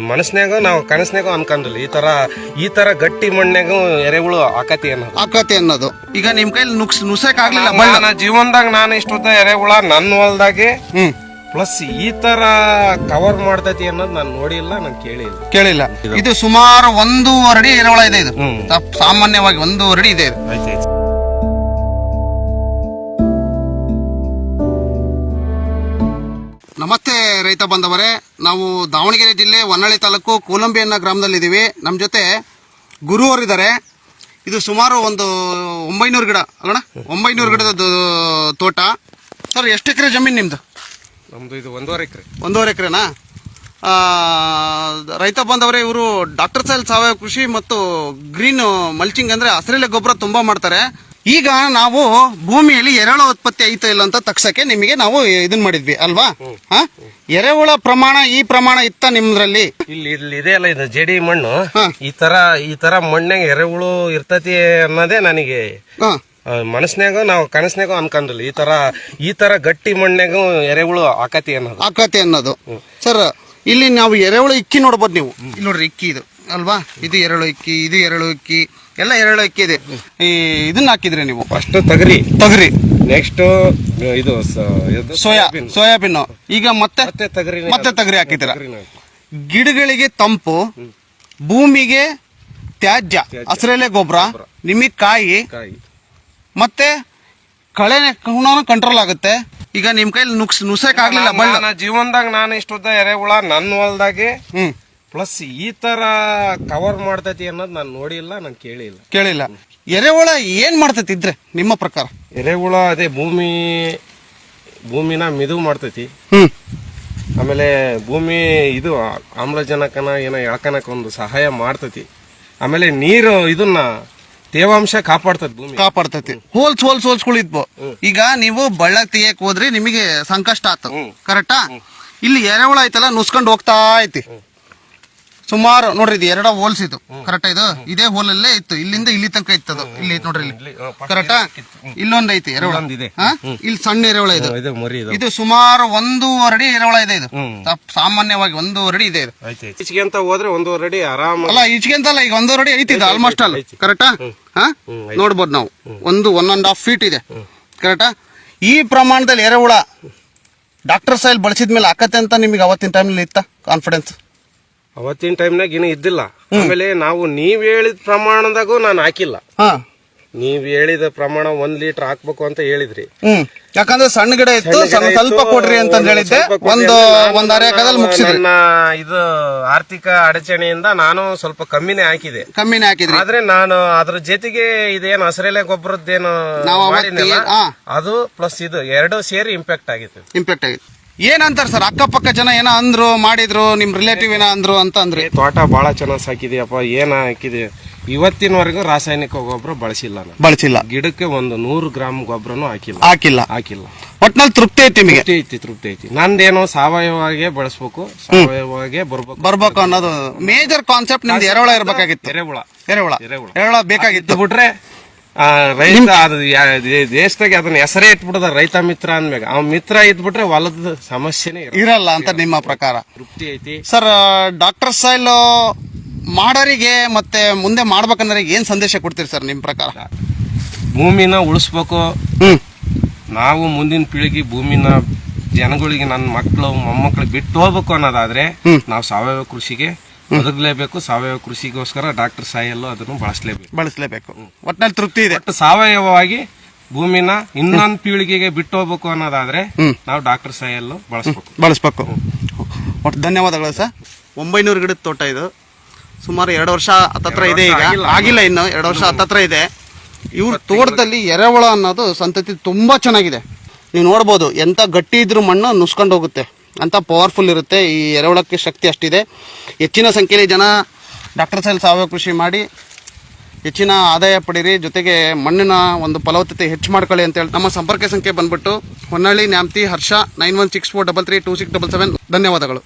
ಮನಸ್ನ್ಯಾಗ ನಾವು ಕನಸ್ನ್ಯಾಗ ಅನ್ಕೊಂಡಿಲ್ಲ. ಈ ತರ ಈ ತರ ಗಟ್ಟಿ ಮಣ್ಣಾಗ ಎರೆಹುಳು ಆಕತಿ ಅನ್ನೋದು. ಆಕತಿ ಅನ್ನೋದು. ಈಗ ನಿಮ್ ಕೈಲಿ ನುಕ್ಸ್ ನುಸಕ್ ಆಗ್ಲಿಲ್ಲ ನನ್ನ ಜೀವನದಾಗ ನಾನು ಇಷ್ಟೊತ್ತ ಎರೆಹುಳ ನನ್ನ ಹೊಲದಾಗೆ. ಹ್ಮ್. ಪ್ಲಸ್ ಈ ತರ ಕವರ್ ಮಾಡ್ತೈತಿ ಅನ್ನೋದು ನಾನು ನೋಡಿಲ್ಲ ನಾನು ಕೇಳಿಲ್ಲ. ಕೇಳಿಲ್ಲ. ಇದು ಸುಮಾರು ಒಂದೂವರೆ ಅಡಿ ಎರೆಹುಳ ಇದೆ ಇದು. ಸಾಮಾನ್ಯವಾಗಿ ಒಂದೂವರೆ ಅಡಿ ಇದೆ ಇದು. ಆಯ್ತಾಯ್ತು ನಮಸ್ತೆ ರೈತ ಬಂದವರೇ ನಾವು ದಾವಣಗೆರೆ ಜಿಲ್ಲೆ ಹೊನ್ನಳ್ಳಿ ತಾಲೂಕು ಕೋಲಂಬಿಯನ್ನ ಅನ್ನೋ ಗ್ರಾಮದಲ್ಲಿದ್ದೀವಿ. ನಮ್ಮ ಜೊತೆ ಗುರು ಅವರಿದ್ದಾರೆ ಇದು ಸುಮಾರು ಒಂದು ಒಂಬೈನೂರು ಗಿಡ ಅಲ್ಲಣ್ಣ? ಒಂಬೈನೂರು ಗಿಡದ ತೋಟ. ಸರ್ ಎಷ್ಟು ಎಕರೆ ಜಮೀನು ನಿಮ್ಮದು ನಮ್ಮದು ಇದು ಒಂದೂವರೆ ಎಕರೆ. ಒಂದೂವರೆ ಎಕರೆನಾ? ರೈತ ಬಂದವರೇ ಇವರು ಡಾಕ್ಟರ್ ಸೈಲ್ ಸಾವಯವ ಕೃಷಿ ಮತ್ತು ಗ್ರೀನ್ ಮಲ್ಚಿಂಗ್ ಅಂದರೆ ಹಸಿರೆಲೆ ಗೊಬ್ಬರ ತುಂಬ ಮಾಡ್ತಾರೆ. ಈಗ ನಾವು ಭೂಮಿಯಲ್ಲಿ ಎರೆಹುಳ ಉತ್ಪತ್ತಿ ಐತ ಇಲ್ಲ ಅಂತ ತಕ್ಷಕ್ಕೆ ನಿಮಗೆ ನಾವು ಇದನ್ನ ಮಾಡಿದ್ವಿ ಅಲ್ವಾ? ಹಾ? ಎರೆಹುಳ ಪ್ರಮಾಣ ಈ ಪ್ರಮಾಣ ಇತ್ತ ನಿಮ್ದ್ರಲ್ಲಿ? ಇಲ್ಲಿ ಇಲ್ಲಿ ಇದೆ ಅಲ್ಲ ಇದು ಜಡಿ ಮಣ್ಣು. ಈ ತರ ಈ ತರ ಮಣ್ಣಾಗ ಎರೆಹುಳು ಇರ್ತತಿ ಅನ್ನೋದೇ ನನಗೆ ಮನಸ್ನಾಗ ನಾವು ಕನಸ್ನಾಗ ಅನ್ಕೊಂಡಿಲ್ಲ. ಈ ತರ ಈ ತರ ಗಟ್ಟಿ ಮಣ್ಣಾಗ ಎರೆಹುಳು ಆಕತಿ ಅನ್ನೋದು. ಆಕತಿ ಅನ್ನೋದು. ಸರ್ ಇಲ್ಲಿ ನಾವು ಎರೆಹುಳು ಇಕ್ಕಿ ನೋಡ್ಬೋದು ನೀವು. ಇಲ್ಲಿ ನೋಡ್ರಿ ಇಕ್ಕಿ ಇದು. ಅಲ್ವಾ? ಇದು ಎರಳು ಅಕ್ಕಿ ಇದು ಎರಳು ಅಕ್ಕಿ ಎಲ್ಲ ಎರಳು ಅಕ್ಕಿ ಇದೆ. ಈ ಇದನ್ನ ಹಾಕಿದ್ರಿ ನೀವು? ಫಸ್ಟ್ ತಗರಿ. ತೊಗರಿ. ನೆಕ್ಸ್ಟ್ ಇದು ಸೋಯಾ ಸೋಯಾಬೀನ್. ಈಗ ಮತ್ತೆ? ಮತ್ತೆ ತಗರಿ ಮತ್ತೆ ತೊಗರಿ ಹಾಕಿದ್ರ ಗಿಡಗಳಿಗೆ ತಂಪು ಭೂಮಿಗೆ ತ್ಯಾಜ್ಯ ಹಸಿರೆಲೆ ಗೊಬ್ಬರ ನಿಮಗೆ ಕಾಯಿ ಮತ್ತೆ ಕಳೆ ಕಂಟ್ರೋಲ್ ಆಗುತ್ತೆ. ಈಗ ನಿಮ್ ಕೈಲಿ ನುಕ್ಸ್ ನುಸಕ್ ಆಗ್ಲಿಲ್ಲ ಜೀವನದಾಗ ನಾನು ಇಷ್ಟೊತ್ತ ಎರೆಹುಳ ನನ್ನ ಹೊಲ್ದಾಗೆ ಹ್ಮ್. ಪ್ಲಸ್ ಈ ತರ ಕವರ್ ಮಾಡ್ತೈತಿ ಅನ್ನೋದು ನಾನು ನೋಡಿಲ್ಲ ನಾನು ಕೇಳಿಲ್ಲ. ಕೇಳಿಲ್ಲ. ಎರೆಹುಳ ಏನ್ ಮಾಡ್ತೈತಿ ಇದ್ರೆ ನಿಮ್ಮ ಪ್ರಕಾರ? ಎರೆಹುಳ ಅದೇ ಭೂಮಿ ಭೂಮಿನ ಮಿದು ಮಾಡ್ತೈತಿ. ಹ್ಮ್. ಆಮೇಲೆ ಭೂಮಿ ಇದು ಆಮ್ಲಜನಕನ ಏನೋ ಎಳ್ಕನಕ ಒಂದು ಸಹಾಯ ಮಾಡ್ತೈತಿ. ಆಮೇಲೆ ನೀರು ಇದನ್ನ ತೇವಾಂಶ ಕಾಪಾಡ್ತೈತಿ ಭೂಮಿ ಕಾಪಾಡ್ತೈತಿ. ಹೋಲ್ಸ್ ಹೋಲ್ಸ್ ಹೋಲ್ಸ್ಗಳಿದ್ವು ಈಗ ನೀವು ಬಳ್ಳ ತೆಗಿಯಕ್ ಹೋದ್ರಿ ನಿಮಗೆ ಸಂಕಷ್ಟ ಆತ. ಕರೆಕ್ಟಾ ಇಲ್ಲಿ ಎರೆಹುಳ ಐತಲ್ಲ ನುಸ್ಕೊಂಡು ಹೋಗ್ತಾ ಐತಿ. ಸುಮಾರು ನೋಡ್ರಿ ಇದು ಎರಡ ಹೋಲ್ಸ್ ಇದು. ಕರೆಕ್ಟ್ ಇದು? ಇದೇ ಹೋಲ್ ಅಲ್ಲೇ ಇತ್ತು. ಇಲ್ಲಿಂದ ಇಲ್ಲಿ ತನಕ ಅದು ಇಲ್ಲಿ ಐತ್ ನೋಡ್ರಿ ಇಲ್ಲಿ. ಕರೆಕ್ಟಾ ಇಲ್ಲೊಂದ್ ಐತಿ ಎರೆಹುಳ. ಹಾ? ಇಲ್ಲಿ ಸಣ್ಣ ಎರೆಹುಳ ಇದು. ಇದು ಮರಿ ಇದು. ಇದು ಸುಮಾರು ಒಂದೂವರೆ ಅಡಿ ಎರೆಹುಳ ಇದೆ ಇದು. ಸಾಮಾನ್ಯವಾಗಿ ಒಂದೂವರೆ ಅಡಿ ಇದೆ ಇದು. ಆಯ್ತು ಈಚೆಗೆ ಅಂತ ಹೋದ್ರೆ ಒಂದೂವರೆ ಅಡಿ ಆರಾಮ ಅಲ್ಲ ಈಚೆಗೆ ಅಂತಲ್ಲ ಈಗ ಒಂದೂವರೆ ಅಡಿ ಐತಿ ಇದು ಆಲ್ಮೋಸ್ಟ್ ಅಲ್ಲ. ಕರೆಕ್ಟಾ ಹಾ? ನೋಡ್ಬೋದು ನಾವು. ಒಂದು ಒನ್ ಅಂಡ್ ಹಾಫ್ ಫೀಟ್ ಇದೆ. ಕರೆಕ್ಟಾ ಈ ಪ್ರಮಾಣದಲ್ಲಿ ಎರೆಹುಳ ಡಾಕ್ಟರ್ ಸೈಲ್ ಬಳಸಿದ ಮೇಲೆ ಆಕತ್ತೆ ಅಂತ ನಿಮಗೆ ಅವತ್ತಿನ ಟೈಮ್ನಲ್ಲಿ ಇತ್ತ? ಕಾನ್ಫಿಡೆನ್ಸ್ ಅವತ್ತಿನ ಟೈಮ್ನಾಗ ಇನ್ನು ಇದ್ದಿಲ್ಲ. ಆಮೇಲೆ ನಾವು ನೀವ್ ಹೇಳಿದ ಪ್ರಮಾಣದಾಗೂ ನಾನು ಹಾಕಿಲ್ಲ. ಹಾ. ನೀವ್ ಹೇಳಿದ ಪ್ರಮಾಣ ಒಂದ್ ಲೀಟರ್ ಹಾಕ್ಬೇಕು ಅಂತ ಹೇಳಿದ್ರಿ. ಯಾಕಂದ್ರೆ ಸಣ್ಣ ಗಿಡ ಇತ್ತು ಸ್ವಲ್ಪ ಸ್ವಲ್ಪ ಕೊಡ್ರಿ ಅಂತ ಹೇಳಿದ್ದೆ. ಒಂದು ಒಂದ್ ಅರೆ ಎಕದಲ್ಲಿ ಮುಗಿಸಿದ್ರಿ. ನನ್ನ ಇದು ಆರ್ಥಿಕ ಅಡಚಣೆಯಿಂದ ನಾನು ಸ್ವಲ್ಪ ಕಮ್ಮಿನೇ ಹಾಕಿದೆ. ಕಮ್ಮಿನೇ ಹಾಕಿದ್ರಿ. ಆದ್ರೆ ನಾನು ಅದ್ರ ಜೊತೆಗೆ ಇದೇನು ಹಸಿರೆಲೆ ಗೊಬ್ಬರದ್ದೇನು ನಾವು ಮಾಡಿದ್ನಲ್ಲ, ಅದು ಪ್ಲಸ್ ಇದು ಎರಡು ಸೇರಿ ಇಂಪ್ಯಾಕ್ಟ್ ಆಗಿತ್ತು. ಇಂಪ್ಯಾಕ್ಟ್ ಆಗಿತ್ತು. ಏನಂತಾರ ಸರ್? ಅಕ್ಕಪಕ್ಕ ಜನ ಏನೋ ಅಂದ್ರು ಮಾಡಿದ್ರು ನಿಮ್ ರಿಲೇಟಿವ್ ಏನೋ ಅಂದ್ರು ಅಂತ ಅಂದ್ರೆ. ತೋಟ ಬಹಳ ಚೆನ್ನಾಗಿ ಸಾಕಿದೆಯಪ್ಪ ಏನ ಹಾಕಿದೆ ಇವತ್ತಿನವರೆಗೂ ರಾಸಾಯನಿಕ ಗೊಬ್ಬರ ಬಳಸಿಲ್ಲ ನಾನು. ಬಳಸಿಲ್ಲ. ಗಿಡಕ್ಕೆ ಒಂದು ನೂರು ಗ್ರಾಮ್ ಗೊಬ್ಬರನು ಹಾಕಿಲ್ಲ. ಹಾಕಿಲ್ಲ. ಹಾಕಿಲ್ಲ. ಒಟ್ನಲ್ಲಿ ತೃಪ್ತಿ ಐತಿ ನಿಮಗೆ? ತೃಪ್ತಿ ಐತಿ ತೃಪ್ತಿ ಐತಿ. ನಂದೇನೋ ಸಾವಯವವಾಗೇ ಬಳಸ್ಬೇಕು ಸಾವಯವವಾಗೇ ಬರ್ಬೇಕು. ಬರ್ಬೇಕು ಅನ್ನೋದು ಮೇಜರ್ ಕಾನ್ಸೆಪ್ಟ್ ನಿಮ್ದು ಎರೆಹುಳ ಇರಬೇಕಾಗಿತ್ತು. ಎರೆಹುಳ. ಎರೆಹುಳ. ಎರೆಹುಳ. ಎರೆಹುಳ ಬೇಕಾಗಿತ್ತು. ಬಿಟ್ರೆ ರೈತ ಅದು ದೇಶದಾಗೆ ಅದನ್ನ ಹೆಸರೇ ಇಟ್ಬಿಡದ ರೈತ ಮಿತ್ರ ಅಂದ್ಮ್ಯಾಗ. ಅವ್ ಮಿತ್ರ ಇದ್ಬಿಟ್ರೆ ಹೊಲದ ಸಮಸ್ಯೆನೇ ಇರಲ್ಲ. ಅಂತ ನಿಮ್ಮ ಪ್ರಕಾರ? ತೃಪ್ತಿ ಐತಿ. ಸರ್ ಡಾಕ್ಟರ್ ಸೈಲ್ ಮಾಡೋರಿಗೆ ಮತ್ತೆ ಮುಂದೆ ಮಾಡ್ಬೇಕಂದ್ರೆ ಏನ್ ಸಂದೇಶ ಕೊಡ್ತೀರಿ ಸರ್ ನಿಮ್ ಪ್ರಕಾರ? ಭೂಮಿನ ಉಳಿಸ್ಬೇಕು. ನಾವು ಮುಂದಿನ ಪೀಳಿಗೆ ಭೂಮಿನ ಜನಗಳಿಗೆ ನನ್ನ ಮಕ್ಕಳು ಮೊಮ್ಮಕ್ಕಳು ಬಿಟ್ಟು ಹೋಗ್ಬೇಕು ಅನ್ನೋದಾದ್ರೆ ನಾವು ಸಾವಯವ ಕೃಷಿಗೆ ಬದುಕಲೇಬೇಕು ಸಾವಯವ ಕೃಷಿಗೋಸ್ಕರ ಡಾಕ್ಟರ್ ಸಾಯಲ್ಲೂ ಅದನ್ನು ಬಳಸಲೇಬೇಕು. ಬಳಸಲೇಬೇಕು. ಒಟ್ನಲ್ಲಿ ತೃಪ್ತಿ ಇದೆ. ಸಾವಯವವಾಗಿ ಭೂಮಿನ ಇನ್ನೊಂದು ಪೀಳಿಗೆಗೆ ಬಿಟ್ಟು ಹೋಗ್ಬೇಕು ಅನ್ನೋದಾದ್ರೆ ನಾವು ಡಾಕ್ಟರ್ ಸಾಯಲ್ಲು ಬಳಸ್ಬೇಕು. ಬಳಸ್ಬೇಕು. ಒಟ್ಟು ಧನ್ಯವಾದಗಳು ಸರ್. ಒಂಬೈನೂರು ಗಿಡದ ತೋಟ ಇದು. ಸುಮಾರು ಎರಡು ವರ್ಷ ಹತ್ತತ್ರ ಇದೆ ಈಗ. ಆಗಿಲ್ಲ. ಇನ್ನು. ಎರಡು ವರ್ಷ ಹತ್ತತ್ರ ಇದೆ. ಇವ್ರ ತೋಟದಲ್ಲಿ ಎರೆಹುಳ ಅನ್ನೋದು ಸಂತತಿ ತುಂಬಾ ಚೆನ್ನಾಗಿದೆ. ನೀವು ನೋಡ್ಬೋದು ಎಂತ ಗಟ್ಟಿ ಇದ್ರೂ ಮಣ್ಣು ನುಸ್ಕೊಂಡು ಹೋಗುತ್ತೆ. ಅಂತ ಪವರ್ಫುಲ್ ಇರುತ್ತೆ. ಈ ಎರೆಹುಳಕ್ಕೆ ಶಕ್ತಿ ಅಷ್ಟಿದೆ. ಹೆಚ್ಚಿನ ಸಂಖ್ಯೆಯಲ್ಲಿ ಜನ ಡಾಕ್ಟರ್ ಸೈಲ್ ಸಾವಯವ ಕೃಷಿ ಮಾಡಿ ಹೆಚ್ಚಿನ ಆದಾಯ ಪಡೀರಿ. ಜೊತೆಗೆ ಮಣ್ಣಿನ ಒಂದು ಫಲವತ್ತತೆ ಹೆಚ್ಚು ಮಾಡ್ಕೊಳ್ಳಿ ಅಂತೇಳಿ ನಮ್ಮ ಸಂಪರ್ಕ ಸಂಖ್ಯೆ ಬಂದ್ಬಿಟ್ಟು Honnali Nyamathi Harsha nine one six four double three two six double seven. ಧನ್ಯವಾದಗಳು.